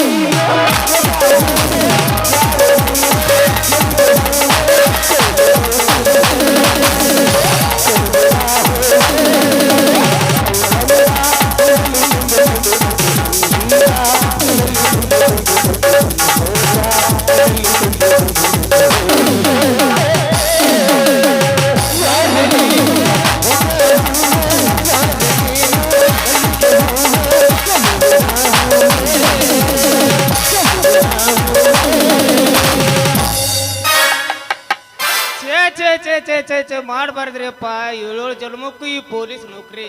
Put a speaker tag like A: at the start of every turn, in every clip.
A: Yeah. ಚೇ ಚೇ ಛೇ ಮಾಡಬಾರ್ದ್ರಿಪ್ಪ ಏಳೇಳು ಜನ್ಮಕ್ಕೂ ಈ ಪೊಲೀಸ್ ನೌಕರಿ.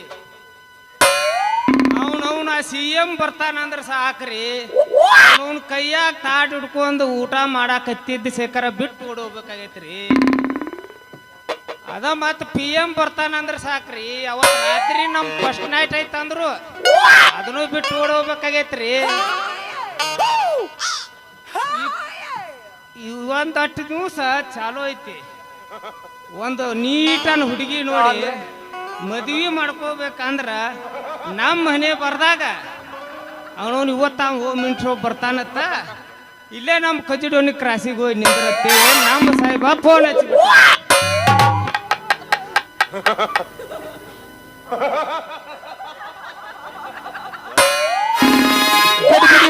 A: ಅವನವನ ಸಿ ಎಂ ಬರ್ತಾನಂದ್ರೆ ಸಾಕ್ರಿ. ಅವನ ಕೈಯಾಗ ತಾಟ್ ಹಿಡ್ಕೊಂಡು ಊಟ ಮಾಡಾಕತ್ತಿದ್ದ ಶೇಖರ ಬಿಟ್ಟು ಓಡೋಗ್ಬೇಕಾಗೈತ್ರಿ. ಅದ ಮತ್ ಪಿ ಎಂ ಬರ್ತಾನಂದ್ರೆ ಸಾಕ್ರಿ. ಅವತ್ ರಾತ್ರಿ ನಮ್ ಫಸ್ಟ್ ನೈಟ್ ಐತಂದ್ರು. ಅದನ್ನು ಬಿಟ್ಟು ಓಡೋಗ್ಬೇಕಾಗೈತ್ರಿ. ಅಷ್ಟು ದಿವಸ ಚಾಲೂ ಐತಿ. ಒಂದು ನೀಟನ್ ಹುಡುಗಿ ನೋಡಿ ಮದ್ವಿ ಮಾಡ್ಕೋಬೇಕಂದ್ರ ನಮ್ಮ ಮನೆ ಬರ್ದಾಗ ಅವನವನು ಇವತ್ತು ಅವ್ನು ಹೋಗಿ ಮಿಂಟ್ರು ಬರ್ತಾನತ್ತ. ಇಲ್ಲೇ ನಮ್ಮ ಕಜಡೋನಿ ಕ್ರಾಸಿಗೆ ಹೋಗಿ ನಿಂದಿರತ್ತೆ. ನಮ್ಮ ಸಾಹೇಬ ಫೋನ್
B: ಹಚ್ಚಿ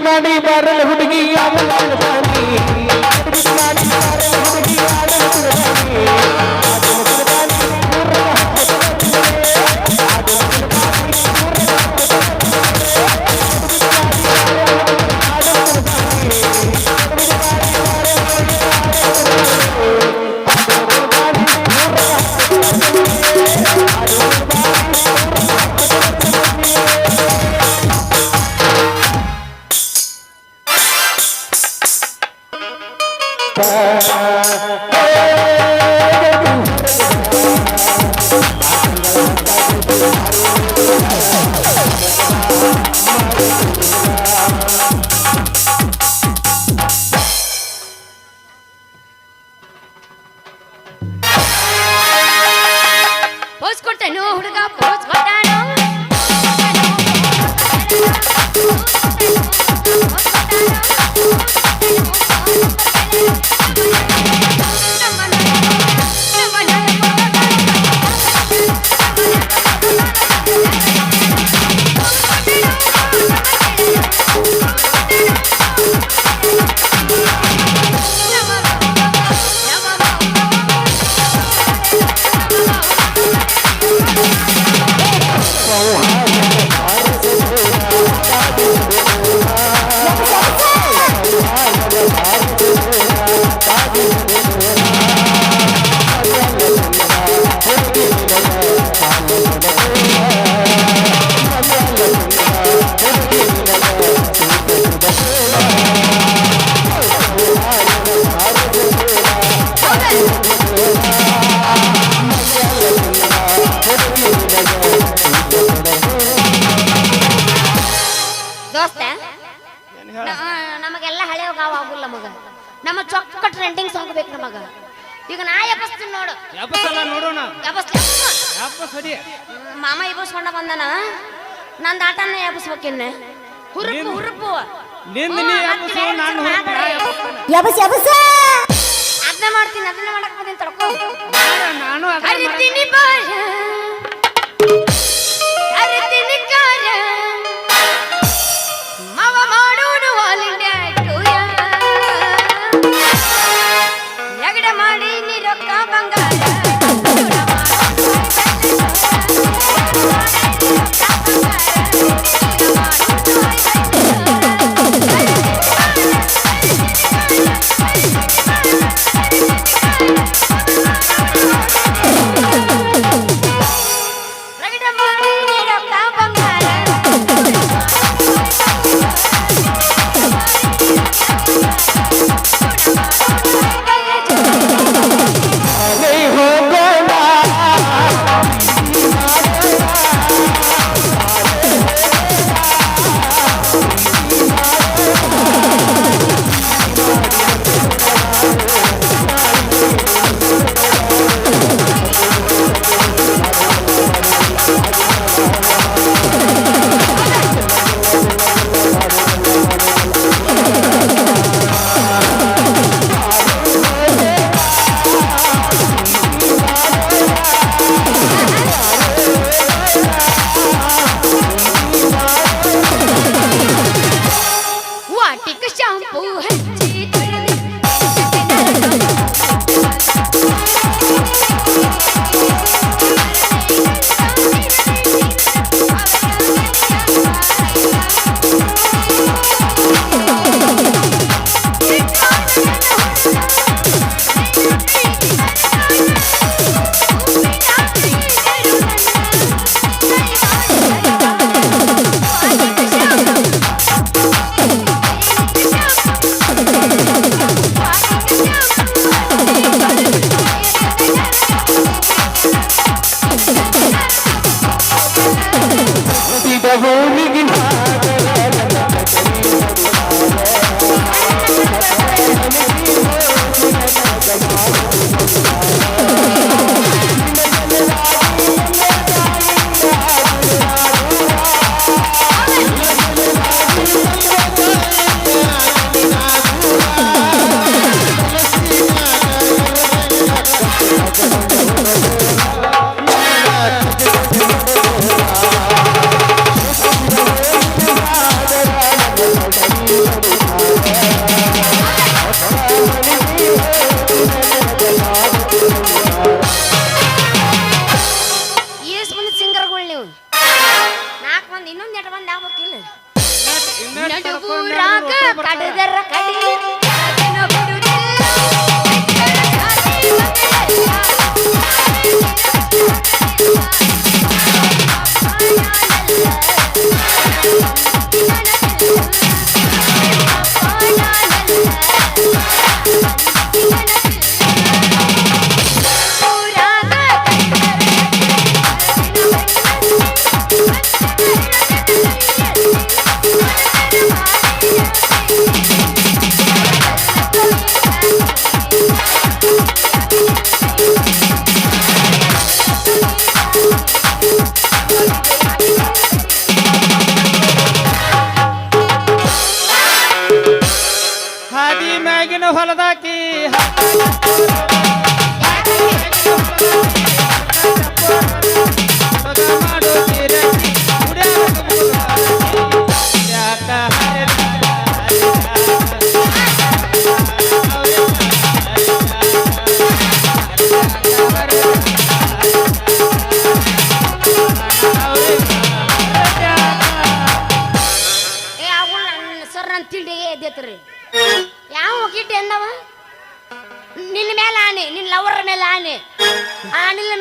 B: ಮಾಡಿ ಬಾರಲ್ಲ ಹುಡುಗಿ ಯಾವ ಮಾಡಿ. ಗಡಿಬಿಡಿ ಮಾಡಿ
C: ಎಬ್ಬಸ್ತೀನಿ
A: ನೋಡೋಣ.
C: ಎಬ್ಬಸ್
A: ಯಾಪಸ್ ಸರಿ
C: ಮಾಮ ಎಬ್ಬಸ್ಕೊಂಡ ಬಂದನ? ನಂದು ಆಟನ ಎಬ್ಬಸ್ಬೇಕಿನ್ನ. ಹುರುಪು ಹುರುಪು.
A: ನಿಂದ ನೀ ನಾನು
C: ಅದನ್ನ ಮಾಡ್ತೀನಿ ಅದನ್ನ ಮಾಡಕ್ ಬಂದೀನಿ ತಡ್ಕೋ.
A: ನಾನು- ನಾನು ಅದ
C: ಹರಿತೀನಿ ನೀ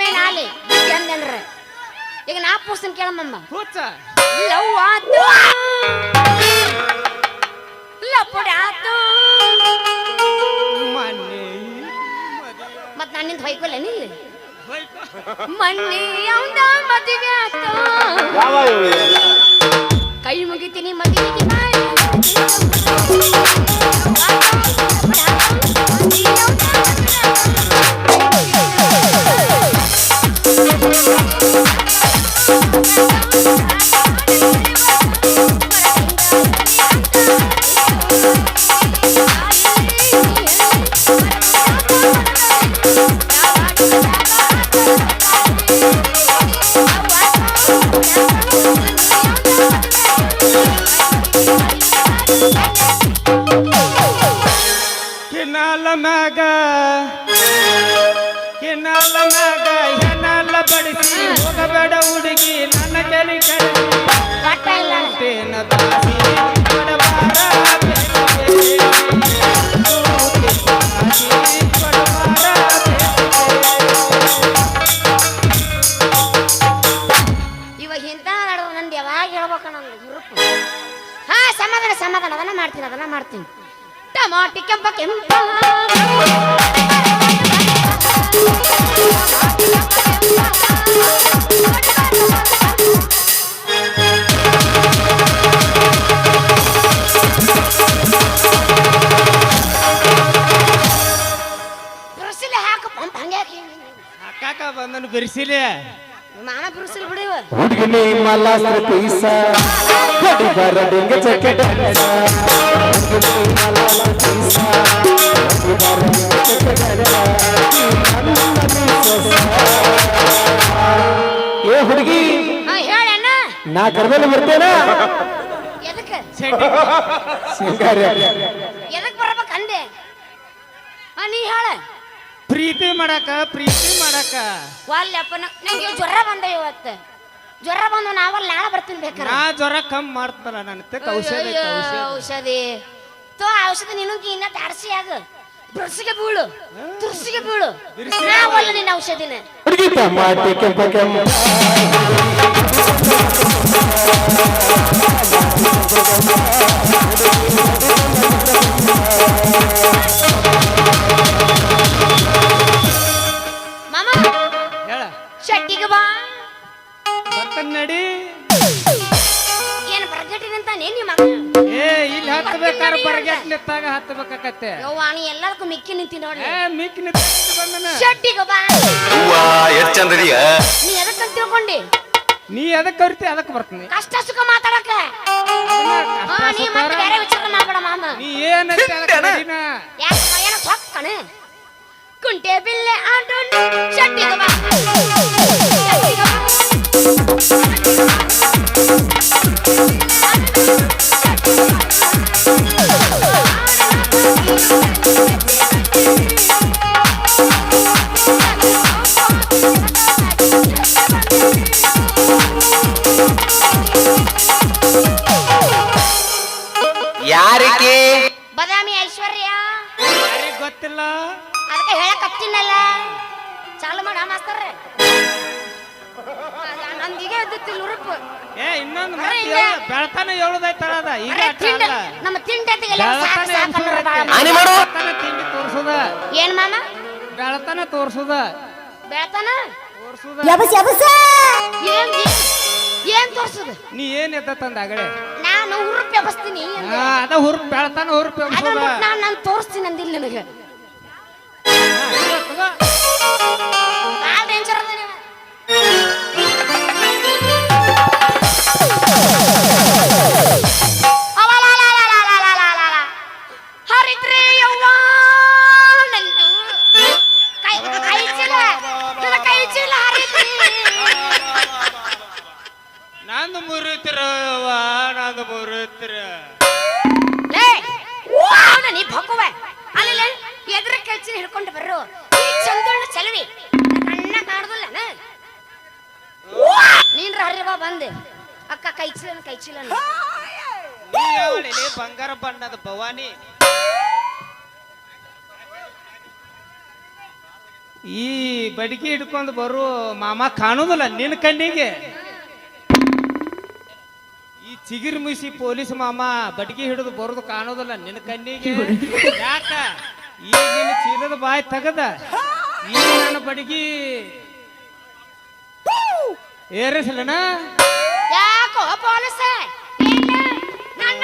C: ಮೇಲೆ ಆಲಿ ಈಗ ನಾ ಪುಸ್ತಕ ಕೇಳಮ್ಮ
A: ಹುಚ್ಚ
C: ಲವ್ ಆತು. ಲಪುಡ ಆತು.
A: ಮೊನ್ನೆ
C: ಮತ್ ನನ್ನಿಂದ ಹೊಯ್ಕೊಲ್ಲ ನಿಲ್ಲಿ
A: ಮಣ್ಣಿ
C: ಮನ್ನಿ ಮದುವೆ ಆತು. ಕೈ ಮುಗಿತೀನಿ ಮದುವೆಗೆ ಬಾಯಿ.
A: ಮಗ ಮ್ಯಾಗ ಹೆಣ್ಣಲ್ಲ ಬಡಿಸಿ, ಹೋಗಬೇಡ ಹುಡುಗಿ, ನನ್ನ ಕೆಲಿ ಕೆಳಗೆ
C: ಒಟ್ಟ ಇಲ್ಲ
A: ತೇನ ದಾಸಿ, ಕೊಡಬಾರ ಬೇಡಿಕೆ. ದಾಸಿ ಕೊಡಬಾರ
C: ಇವಾಗ ಇಂಥ ನಂದು ಯಾವಾಗ ಹೇಳ್ಬೇಕು ನಂದು ಗ್ರೂಪ್ ಹಾ, ಸಮಾಧಾನ ಸಮಾಧಾನ. ಅದನ್ನ ಮಾಡ್ತೀನಿ ಅದನ್ನ ಮಾಡ್ತೀನಿ. ಟಮಾಟಿ ಕೆಂಪ ಕೆಂಪ. ಬಿರುಸಿಲೆ ಹಾಕು ಪಂಪ್ ಹಂಗೆ
A: ಅಕ್ಕಾಕ ಬಂದನು ಬಿರ್ಸಿಲೆ.
C: ಮಾಮ ಬಿರುಸಿಲ್ ಬಿಡಿವ.
B: ಹುಡುಗಿನಿ ಪೀಸ. ಚಕ್ಕೆ ಪೀಸ, ಏ ಹುಡುಗಿ. ನಾ ಕರ್ಮೇಲೆ ಬರ್ತೇನ?
C: ಎದಕ್ಕೆ?
B: ಸಿಂಗಾರಿ.
C: ಎದಕ್ ಬರ್ಬೇಕು ಅಂದೆ? ಹಾ ನೀ ಹೇಳ.
A: ಪ್ರೀತಿ ಮಾಡಕ ಪ್ರೀತಿ ಮಾಡಕ.
C: ವಾಲ್ಯಪ್ಪ ನಂಗೆ ಜ್ವರ ಬಂದ ಇವತ್ತು. ಜ್ವರ ಬಂದು ನಾವಲ್ಲಿ ನಾಳೆ ಬರ್ತೀನಿ ಬೇಕಾರೆ.
A: ನಾ ಜ್ವರ ಕಮ್ಮಿ ಮಾಡ್ತಾರ ನನ್ನ ಔಷಧಿ ಔಷಧ.
C: ಔಷಧಿ ತೋ ಔಷಧಿ ನಿನಗೆ ಇನ್ನ ತಾಡ್ಸಿ ಆಗ. ಬ್ರಸ್ಗೆ ಬೀಳು. ತುರ್ಸಿಗೆ ಬೀಳು.
A: ನಾ
C: ನಾವಲ್ಲ ನಿನ್ನ ಔಷಧಿನ.
B: ಟಮಾಟಿ ಕೆಂಪ ಕೆಂಪ
C: ಮಾಮ
A: ಹೇಳ.
C: ಶೆಟ್ಟಿಗೆ ಬಾ.
A: ಬರ್ತಾನ ನಡಿ.
C: ಬರ್ಗಟ್ಟಿನಂತ ನಿಮ್ಮ
A: ಏ ಇಲ್ಲಿ ಹತ್ತಬೇಕಾರ ಬರ್ಗೆಟ್ ನಿತ್ತಾಗ ಹತ್ತಬೇಕಾಕತ್ತೆ
C: ಯವ್ವ ನೀ ಎಲ್ಲದಕ್ಕೂ ಮಿಕ್ಕಿ ನಿಂತಿ ನೋಡಿ.
A: ಏ ಮಿಕ್ಕಿ ನಿತ್ತ ಬಂದನ.
C: ಶೆಟ್ಟಿಗೆ ಬಾ.
D: ಹೂವ ಎಷ್ಟ್ ಚಂದದಿಯ
C: ನೀ ಎದಕ್ಕಂತ ತಿಳ್ಕೊಂಡಿ?
A: ನೀ ಎದಕ್ಕೆ ಕರಿತಿ ಅದಕ್ಕೆ ಬರ್ತೀನಿ.
C: ಕಷ್ಟ ಸುಖ ಮಾತಾಡಕ ಹಾ ನೀ ಮತ್ತೆ ಬೇರೆ ವಿಚಾರ ಮಾಡ್ಬೇಡ ಮಾಮ.
A: ನೀ ಏನೈತಿ ಅದಕ್ಕೆ ನಡೀನ.
C: ಯಾಕಮ್ಮ ಏನೋ ಸೊಕ್ಕಣ ಕುಂಟೆ ಬಿಲ್ಲೆ ಆಟೋಣ ಶೆಟ್ಟಿಗೆ ಬಾ. ಶೆಟ್ಟಿಗೆ ಬಾ.
D: ಯಾರಿಗೆ
C: ಬದಾಮಿ ಐಶ್ವರ್ಯ
A: ಯಾರಿಗ್ ಗೊತ್ತಿಲ್ಲ
C: ಅದಕ್ಕೆ ಹೇಳಕತ್ತೀನಲ್ಲ ಚಾಲು ಮಾಡ ಮಾಸ್ತರ ನಂದೀಗ ಎದ್ದಿತ್ತಿಲ್ಲ ಉರುಪು
A: ಏ ಇನ್ನೊಂದು ಮತ್ತೆ ಬೆಳ್ತಾನ ಅದ? ಈಗ
C: ಅರೆ,
A: ಅಟ್ಟ ಅಲ್ಲ.
C: ನಮ್ಮ ತಿಂಡತಿಗೆಲ್ಲ ಸಾಕು
A: ಬೆಳ್ತಾನ
C: ಸಾಕು
A: ಎಬ್ಸುದ
C: ಅನ್ನೋರು ಬಾಳ ಮಂದಿ.
D: ಆನಿ ಮಾಡು.
A: ಬೆಳ್ತಾನ ತಿಂಡಿ ತೋರ್ಸುದ?
C: ಏನ್ ಮಾಮ?
A: ಬೆಳತನ ತೋರ್ಸುದ?
C: ಬೆಳತನ?
A: ತೋರ್ಸುದ?
C: ಏನ್ ಏನ್- ಏನ್ ತೋರ್ಸುದು?
A: ನೀ ಏನ್ ಎದ್ದ ತಂದ ಆಗಡೆ
C: ನಾನು ಹುರುಪ್ ಎಬಸ್ತೀನಿ
A: ಹಾ ಅದ ಹುರುಪ್ ಬೆಳತಾನ ಹುರುಪ್
C: ಅದನ್ನ ಬಿಟ್ಟು ನಾನು ನಾನು ತೋರಿಸ್ತೀನಿ ಅಂದಿಲ್ಲ ನನಗೆ. ಡೇಂಜರ್ ಅದ ನೀವು ನೀ ಭಕ್ಕುವ ಅಲ್ಲಲ್ಲ ಎದುರ ಕೆಲ್ಸಿನ ಹಿಡ್ಕೊಂಡು ಬರ್ರು ಈ ಚಂದಣ್ಣ ಚಲವಿ ನೀನ್ರ ಹರಿವ ಬಂದೆ. ಅಕ್ಕ
A: ಕೈಚಿಲನ್ ಕೈಚಿಲನ್ ಬಂಗಾರ ಬಣ್ಣದ ಭವಾನಿ.
B: ಈ ಬಡಿಗೆ ಹಿಡ್ಕೊಂಡು ಬರೋ ಮಾಮ ಕಾಣುದಿಲ್ಲ ನಿನ್ನ ಕಣ್ಣಿಗೆ. ಈ ಚಿಗಿರ್ ಮುಸಿ ಪೊಲೀಸ್ ಮಾಮ ಬಡಿಗೆ ಹಿಡಿದು ಬರೋದು ಕಾಣೋದಿಲ್ಲ ನಿನ್ನ ಕಣ್ಣಿಗೆ. ಯಾಕ? ಈಗಿನ ಚೀಲದ ಬಾಯಿ ತೆಗದ. ಈ ನನ್ನ ಬಡಿಗೆ ಏರಿಸಲನ
C: ಯಾಕೋ ಪೊಲೀಸ? ನನ್ನ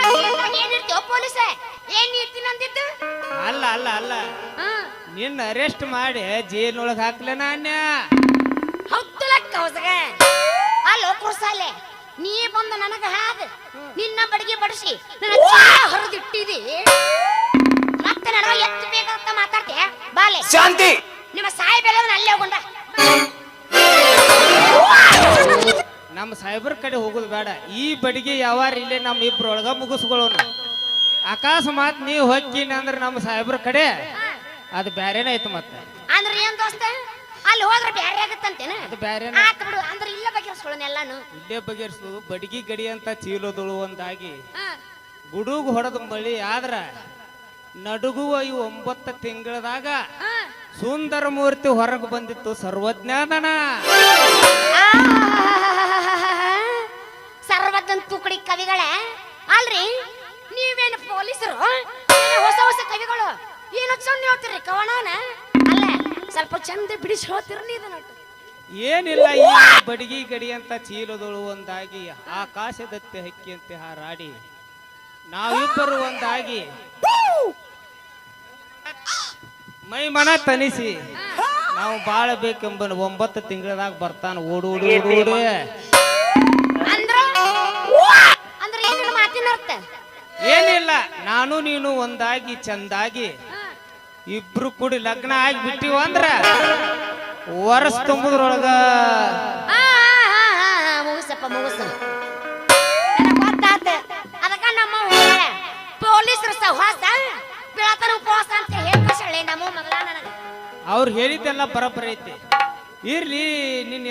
C: ಏನ್ ಇರ್ತೀವೋ ಪೊಲೀಸ? ಏನ್ ಇರ್ತೀನಿ ಅಂದಿದ್ದು
B: ಅಲ್ಲ ಅಲ್ಲ ಅಲ್ಲ.
C: ಹಾ.
B: ನಿನ್ನ ಅರೆಸ್ಟ್ ಮಾಡಿ ಜೈಲಿನೊಳಗೆ ಹಾಕ್ಲೇನ ಅನ್ಯ.
C: ಲಕ್ಕ ಹೊಸಗ. ಅಲ್ಲೋ ಕುರ್ಸಾಲೆ ನೀ ಬಂದು ನನಗ ಹಾದ. ನಿನ್ನ ಬಡಿಗೆ ಬಡಿಸಿ. ನನ್ನ ಹೊರದಿಟ್ಟಿದಿ. ಮತ್ತೆ ನನಗ ಎತ್ತು ಬೇಕಂತ ಮಾತಾಡ್ತೀಯ? ಬಾಲೆ.
D: ಶಾಂತಿ!
C: ನಿಮ್ಮ ಸಾಯಿ ಬೆಲ್ಲ ಅಲ್ಲೇ ಹೋಗೊಂಡ
B: ನಮ್ಮ ಸಾಹೇಬ್ರ ಕಡೆ ಹೋಗೋದು ಬೇಡ. ಈ ಬಡಿಗೆ ಯಾವಾರ ಇಲ್ಲೇ ನಮ್ಮ ಇಬ್ರೊಳಗ ಮುಗಿಸ್ಕೊಳ್ಳೋಣ ಅಕಸ್ಮಾತ್ ನೀವು ಹೊಕ್ಕಿನ ಅಂದ್ರೆ ನಮ್ಮ ಸಾಹೇಬ್ರ ಕಡೆ ಅದು ಬ್ಯಾರೇನ ಐತೆ ಮತ್ತೆ.
C: ಅಂದ್ರೆ ಏನ್ ದೋಸ್ತ? ಅಲ್ಲಿ ಹೋದ್ರೆ ಬ್ಯಾರೆ ಆಗತ್ತಂತೇನ?
B: ಅದು ಬ್ಯಾರೇನ?
C: ಆತ್ ಬಿಡು ಅಂದ್ರೆ ಇಲ್ಲ ಬಗೆಹರಿಸ್ಕೊಳ್ಳೋಣ ಎಲ್ಲಾನು.
B: ಇಲ್ಲೇ ಬಗೆಹರಿಸು ಬಡಿಗೆ ಗಡಿ ಅಂತ ಚೀಲೋದಳು ಒಂದಾಗಿ. ಗುಡುಗು ಹೊಡೆದ ಬಳಿ ಆದ್ರ ನಡುಗುವ ಈ ಒಂಬತ್ತು ತಿಂಗಳದಾಗ. ಸುಂದರ ಮೂರ್ತಿ ಹೊರಗೆ ಬಂದಿತ್ತು ಸರ್ವಜ್ಞಾನನ.
C: ಸರ್ವಜ್ಞ ಸರ್ವಜ್ಞನ್ ತುಕಡಿ ಕವಿಗಳೇ ಅಲ್ರಿ? ನೀವೇನು ಪೊಲೀಸರು? ಏನು ಹೊಸ ಹೊಸ ಕವಿಗಳು? ಏನು ಚಂದ ಹೇಳ್ತೀರಿ ಕವನವನ ಅಲ್ಲ ಸ್ವಲ್ಪ ಚಂದ ಬಿಡಿಸಿ ಹೇಳ್ತೀರಿ
B: ಏನಿಲ್ಲ ಈ ಬಡಗಿ ಗಡಿ ಅಂತ ಚೀಲದೊಳು ಒಂದಾಗಿ ಆಕಾಶದತ್ತೆ ಹಕ್ಕಿಯಂತೆ ಹಾರಾಡಿ. ನಾವಿಬ್ಬರು ಒಂದಾಗಿ ಮೈ ಮನ ತನಿಸಿ. ನಾವು ಬಾಳ ಬೇಕೆಂಬ ಒಂಬತ್ತು ತಿಂಗಳದಾಗ ಬರ್ತಾನ. ಓಡು ಓಡು ಓಡು ಓಡು.
C: ಏನಿಲ್ಲ ಅರ್ಥ?
B: ಏನಿಲ್ಲ ನಾನು ನೀನು ಒಂದಾಗಿ ಚಂದಾಗಿ ಇಬ್ರು ಕೂಡಿ ಲಗ್ನ ಆಗಿ ಬಿಟ್ಟಿವ ಅಂದ್ರ ವರ್ಷ ತುಂಬುದ್ರೊಳಗ
C: ಮುಗಿಸಪ್ಪ ಮುಗಿಸ. ಗೊತ್ತಾತ. ಅದಕ್ಕ ನಮ್ಮ ಪೊಲೀಸರು ಪೊಲೀಸರ ಸಹವಾಸ ಬೆಳತನ ಉಪವಾಸ ಅಂತ ಹೇಳ್ಕಸಳೆ ನಮ್ಮ ಮಗಳ ನನಗ.
B: ಅವ್ರು ಹೇಳಿದ್ದೆಲ್ಲ ನಿನ್ ಐತಿ. ಇರ್ಲಿ ನಿನ್ನ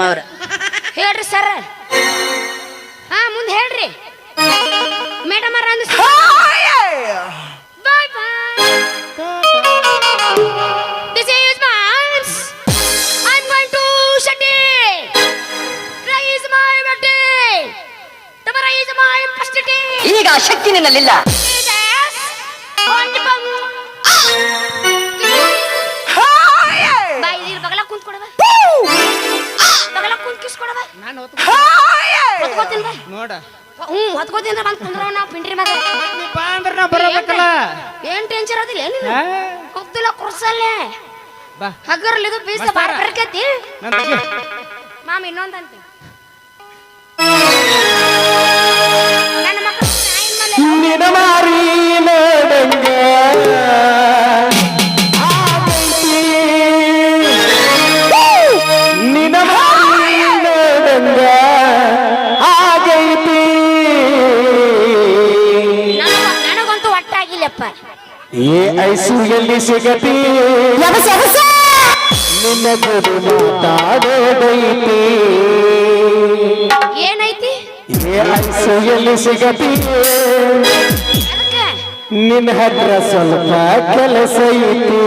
B: ahora. ಏನ್
C: ಟೆನ್ಷನ್ ಅದಿಲ್ಲ ಏನಿಲ್ಲ. ಹೋಗ್ತಿಲ್ಲ ಕುರ್ಸಲ್ಲೇ.
A: ಬಾ.
C: ಹಗರ್ಲಿ ಇದು ಬೀಜ ಬಾರ ಬರ್ಕತಿ
A: ನನ್ ತೆಗಿ.
C: ಮಾಮ ಇನ್ನೊಂದ್ ನನ್ನ ಮಕ್ಕಳು ನಾಯಿ
B: ನಿನ್ನ ಮಾರಿ ನೋಡಂಗ. ಏ ಐಸುಯಲ್ಲಿ ಸಿಗತಿ. ನಿನ್ನ ಗುರು ಮಾತಾಡೋದೈತಿ.
C: ಏನೈತಿ?
B: ಏ ಐಸುಯಲ್ಲಿ ಸಿಗತಿ. ನಿನ್ನ ಹತ್ರ ಸ್ವಲ್ಪ ಕೆಲಸ ಐತಿ.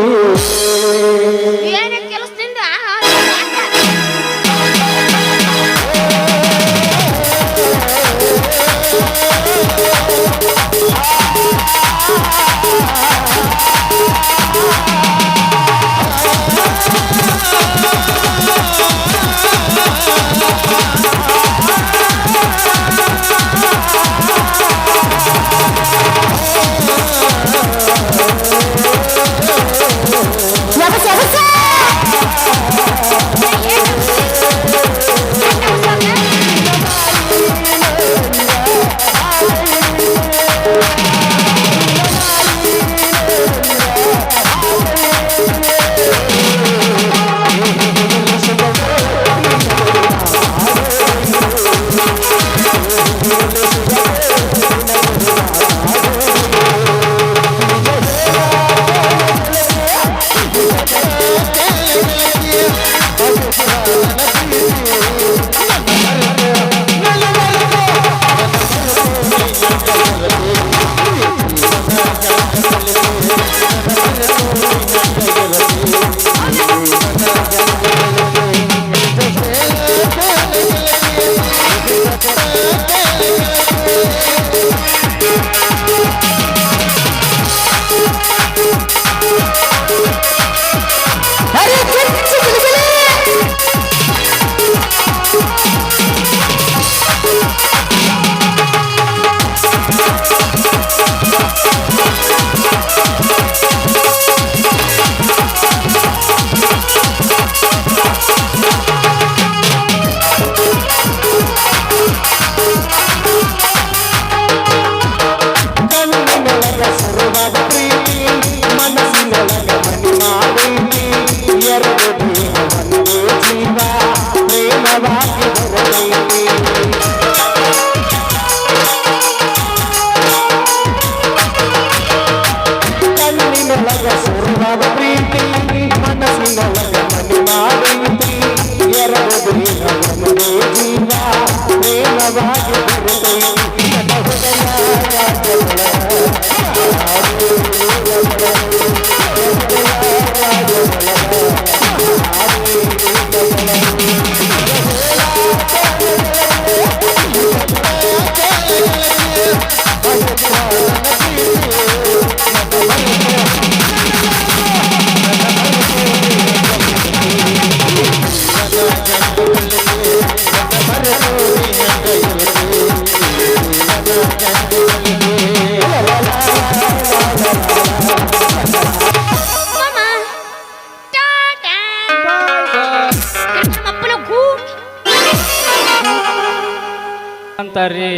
A: ಅಂತಾರ್ರಿ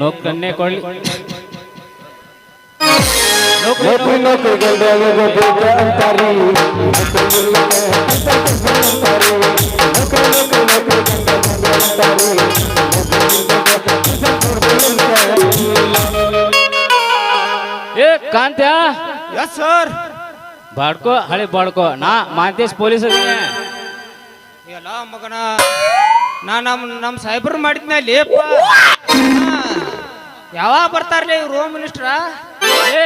A: ನೋಕನ್ನೇ
B: ಕೊಳ್ಳಿ ಅಂತಾರಿ
A: ಏ ಕಾಂತ್ಯಾ?
B: ಎಸ್ ಸರ್
A: ಬಾಡ್ಕೋ ಹಳೆ ಬಾಡ್ಕೋ. ನಾ ಮಾಂತೇಶ್ ಪೊಲೀಸ್ ಅದೀನಿ. ಎಲ್ಲ ಮಗನ ನಾ ನಮ್ ನಮ್ ಸೈಬರ್ ಮಾಡಿದ್ನ ಯಾವಾಗ ಬರ್ತಾರಲಿ ಇವ್ರು ಹೋಮ್ ಮಿನಿಸ್ಟರ್
E: ಏ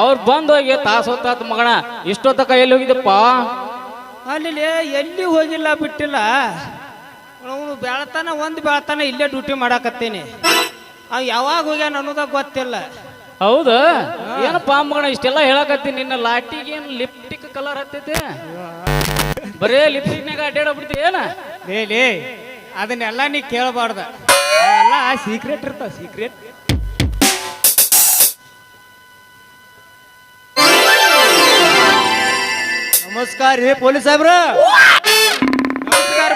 E: ಅವ್ರು ಬಂದ್ ಹೋಗಿ ತಾಸು ಹೊತ್ತಾತ ಮಗಣ ಇಷ್ಟೊತ್ತಕ ಎಲ್ಲಿ ಹೋಗಿದ್ದಪ್ಪ
A: ಅಲ್ಲಿ ಎಲ್ಲಿ ಹೋಗಿಲ್ಲ ಬಿಟ್ಟಿಲ್ಲ. ಅವನು ಬೆಳತನ ಒಂದು ಬೆಳತನ ಇಲ್ಲೇ ಡ್ಯೂಟಿ ಮಾಡಾಕತ್ತೀನಿ. ಅವ್ ಯಾವಾಗ ಹೋಗ್ಯಾನ ಅನ್ನೋದ ಗೊತ್ತಿಲ್ಲ.
E: ಹೌದಾ? ಏನಪ್ಪ ಮಗಣ ಇಷ್ಟೆಲ್ಲ ಹೇಳಕತ್ತೀನಿ ನಿನ್ನ ಲಾಟಿಗೆ ಏನು ಲಿಪ್ಟಿಕ್ ಕಲರ್ ಹತ್ತೈತೆ? ಬರೇ ಲಿಪ್ಸ್ಟಿಕ್ನಾಗ ಅಡ್ಡಾಡ ಬಿಡ್ತಿ ಏನ?
A: ಲೇ ಲೇ ಅದನ್ನೆಲ್ಲ ನೀ ಕೇಳಬಾರ್ದ. ಎಲ್ಲ ಸೀಕ್ರೆಟ್ ಇರ್ತಾವ ಸೀಕ್ರೆಟ್
F: ನಮಸ್ಕಾರ ರೀ ಪೊಲೀಸ್ ಸಾಹೇಬ್ರ.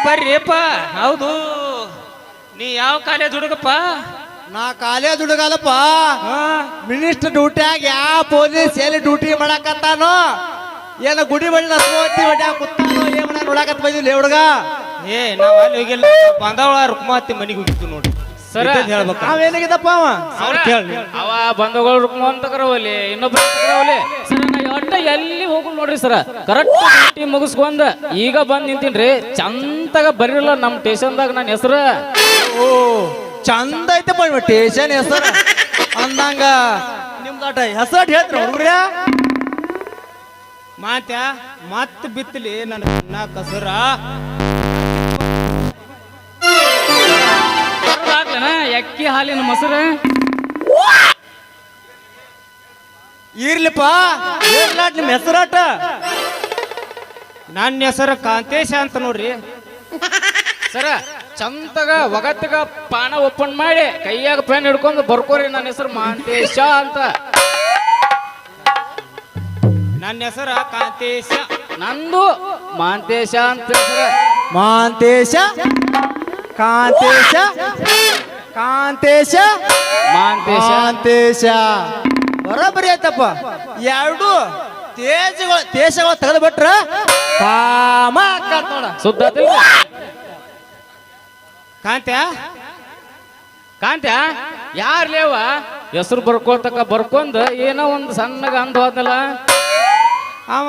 A: ಬರ್ರಿಪ್ಪ ಹೌದು. ನೀ ಯಾವ ಕಾಲೇಜ್ ಹುಡುಗಪ್ಪ?
F: ನಾ ಕಾಲೇಜ್ ಹುಡುಗಲ್ಲಪ್ಪ.
A: ಹಾ.
F: ಮಿನಿಸ್ಟರ್ ಡ್ಯೂಟಿಯಾಗ ಯಾವ ಪೊಲೀಸ್ ಎಲ್ಲಿ ಡ್ಯೂಟಿ ಮಾಡಕತ್ತಾನೋ ಏನ ಗುಡಿ ಬಳಿ ನಸ್ಕೋತಿ ಹೊಡ್ಯಾಗ ಕುತ್ತಾನೋ ಏನ್ ಮಾಡ ನೋಡಕತ್ ಬಂದಿಲ್ಲ ಹುಡುಗ?
A: ಏ ನಾವ್ ಅಲ್ಲಿ ಹೋಗಿಲ್ಲ. ಬಂದವಳ ರುಕ್ಮಾತಿ ಮನೆಗೆ ಹೋಗಿತ್ತು ನೋಡಿ.
E: ಸರ
A: ಹೇಳ್ಬೇಕು.
F: ನಾವೇನಾಗಿದ್ದಪ್ಪ ಅವ?
A: ಅವ್ರು ಕೇಳಿ
E: ಅವ ಬಂಧುಗಳು ರುಕ್ಮ ಅಂತ ಕರವಲ್ಲಿ ಇನ್ನೊಬ್ಬರು ಕರವಲ್ಲಿ. ಸರ್ ನಾ ಒಟ್ಟ ಎಲ್ಲಿ ನೋಡ್ರಿ ಸರ. ಕರೆಕ್ಟ್ ಡ್ಯೂಟಿ ಮುಗಿಸ್ಕೊಂಡ್ ಈಗ ಬಂದ್ ನಿಂತೀನ್ರಿ. ಚಂದಾಗ ಬರೀಲ್ಲ ನಮ್ ಸ್ಟೇಷನ್ದಾಗ ನನ್ನ ಹೆಸರ.
F: ಓ ಚಂದ ಐತೆ ಬಟ್ ಟೇಷನ್ ಹೆಸರು. ಅಂದಂಗ ನಿಮ್ದಾಟ ಹೆಸರು ಹೇಳ್ತೀರ ಹುಡುಗ್ರ?
A: ಮಾತ್ಯ ಮತ್ ಬಿತ್ತಲಿ ನನ್ನ ಚಿನ್ನ ಕಸರ.
E: ಅಕ್ಕಿ ಎಕ್ಕಿ ಹಾಲಿನ ಮೊಸರು.
F: ಇರ್ಲಿಪ್ಪ? ಇರ್ಲಾಟ್ ನಿಮ್ ಹೆಸರಾಟ?
A: ನನ್ನ ಹೆಸರು ಕಾಂತೇಶ ಅಂತ ನೋಡ್ರಿ.
E: ಸರ ಚಂತಗ ಒಗತ್ತಗ ಪಾನ ಓಪನ್ ಮಾಡಿ ಕೈಯಾಗ ಪೆನ್ ಹಿಡ್ಕೊಂಡು ಬರ್ಕೋರಿ ನನ್ನ ಹೆಸರು ಮಾಂತೇಶ ಅಂತ.
A: ನನ್ನ ಹೆಸರು ಕಾಂತೇಶ.
E: ನಂದು ಮಾಂತೇಶ ಅಂತ
F: ಮಾಂತೇಶ? ಕಾಂತೇಶ? ಕಾಂತೇಶ?
E: ಮಾಂತೇಶ.
F: ಮಾಂತೇಶ. ಬರೋಬ್ಬರಿ ಆಯ್ತಪ್ಪ. ಎರಡು ತೇಜಗಳು ತೇಜಗಳು ತೆಗೆದು ಬಿಟ್ರ ಕಾಮ ನೋಡ.
E: ಸುದ್ದ
A: ಕಾಂತ್ಯ?
E: ಕಾಂತ್ಯ? ಯಾರ್ ಲೇವ? ಹೆಸರು ಬರ್ಕೋತಕ ಬರ್ಕೊಂಡ್ ಏನೋ ಒಂದು ಸಣ್ಣಗ ಅಂದ ಹೋದ್ನಲ್ಲ.
A: ಅವ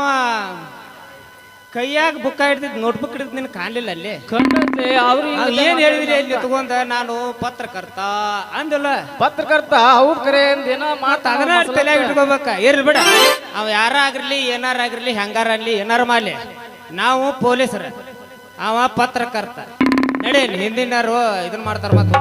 A: ಕೈಯಾಗ ಬುಕ್ ಹಿಡ್ದಿದ್ ನೋಟ್ಬುಕ್ ಹಿಡಿದ್ ನಿನ್ ಕಾಣಲಿಲ್ಲ ಅಲ್ಲಿ?
E: ಕಣ್ಣು ಅವ್ರು
A: ಅವ್ ಏನ್ ಹೇಳಿದ್ರಿ ಅಲ್ಲಿ ತಗೊಂಡ? ನಾನು ಪತ್ರಕರ್ತ ಅಂದಿಲ್ಲ.
E: ಪತ್ರಕರ್ತ ಹೌದ್ ಕರೆ ಅಂದ್ ಏನೋ ಮಾತ
A: ಅದನ್ನ ತಲೆಯಾಗ ಇಟ್ಕೋಬೇಕ. ಇರ್ಲಿ ಬಿಡ. ಅವ ಯಾರ ಆಗಿರ್ಲಿ ಏನಾರ ಆಗಿರ್ಲಿ ಹೆಂಗಾರ ಆಗ್ಲಿ ಏನಾರ ಮಾಡ್ಲಿ. ನಾವು ಪೊಲೀಸರ. ಅವ ಪತ್ರಕರ್ತ. ನಡೀಲಿ ಹಿಂದಿನಾರು ಇದನ್ನ ಮಾಡ್ತಾರ ಮತ್ತೆ.